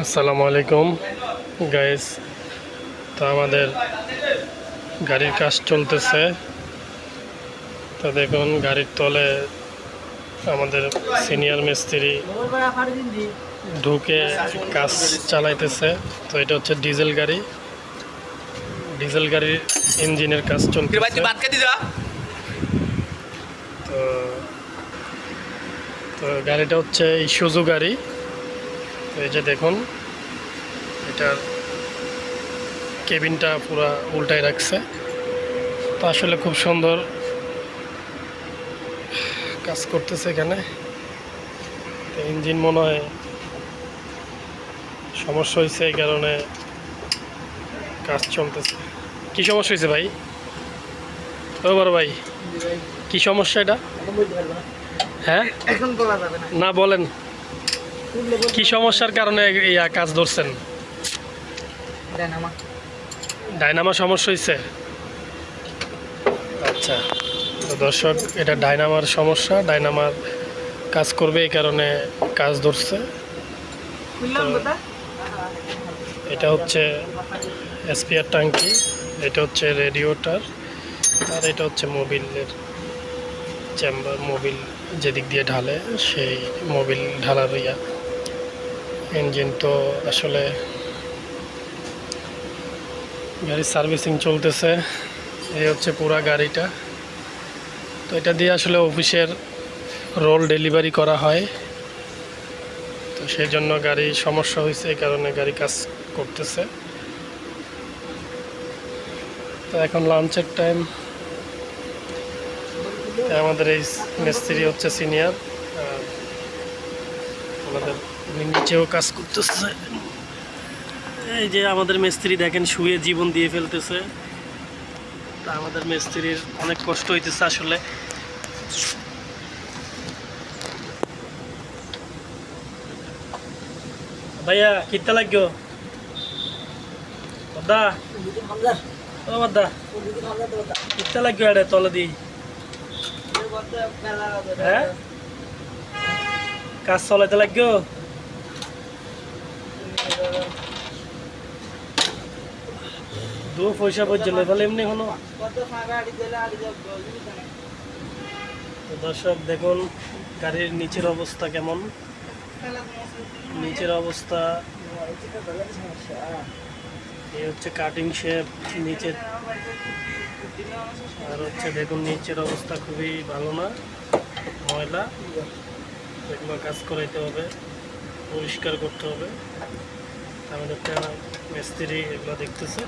আসসালামু আলাইকুম গাইস তো আমাদের গাড়ির কাজ চলতেছে। তো দেখুন গাড়ির তলে আমাদের সিনিয়র মিস্ত্রি ঢুকে কাজ চালাইতেছে। তো এটা হচ্ছে ডিজেল গাড়ি। ডিজেল গাড়ির ইঞ্জিনের কাজ চলতেছে। তো তো গাড়িটা হচ্ছে ইস্যুজু গাড়ি। এই যে দেখুন এটার কেবিনটা পুরো উল্টায় রাখছে। তো আসলে খুব সুন্দর কাজ করতেছে এখানে। তো ইঞ্জিন মনে হয় সমস্যা হয়েছে এই কারণে কাজ চলতেছে। কি সমস্যা হয়েছে ভাই? ও বড় ভাই কি সমস্যা এটা? হ্যাঁ? এখন বলা যাবে না। না বলেন। কি সমস্যার কারণে এই কাজ ধরছেন? ডাইনামা সমস্যা হয়েছে আচ্ছা তো দর্শক এটা ডাইনামার সমস্যা ডাইনামার কাজ করবে এই কারণে কাজ ধরছে। এটা হচ্ছে এসপিআর ট্যাঙ্কি এটা হচ্ছে রেডিওটার আর এটা হচ্ছে মোবিলের চেম্বার মোবিল যেদিক দিয়ে ঢালে সেই মোবিল ঢালার ইয়া। ইঞ্জিন তো আসলে গাড়ির সার্ভিসিং চলতেছে। এই হচ্ছে পুরা গাড়িটা। তো এটা দিয়ে আসলে অফিসের রোল ডেলিভারি করা হয়। তো সেই জন্য গাড়ি সমস্যা হয়েছে, এই কারণে গাড়ি কাজ করতেছে। তো এখন লাঞ্চের টাইম। আমাদের এই মিস্ত্রি হচ্ছে সিনিয়র। আমাদের নিচেও কাজ করতেছে। এই যে আমাদের মিস্ত্রি দেখেন, শুয়ে জীবন দিয়ে ফেলতেছে। তা আমাদের মিস্ত্রির অনেক কষ্ট হইতেছে আসলে। ভাইয়া লাগল এটা তলে দিই হ্যাঁ? কাজ চলাইতে লাগল দু পয়সা পর্যন্ত তাহলে এমনি হলো দর্শক দেখুন গাড়ির নিচের অবস্থা কেমন নিচের অবস্থা এই হচ্ছে কাটিং শেপ নিচের আর হচ্ছে দেখুন, নিচের অবস্থা খুবই ভালো না, ময়লা। কাজ করাইতে হবে, পরিষ্কার করতে হবে। আমাদের মিস্ত্রি এগুলো দেখতেছে।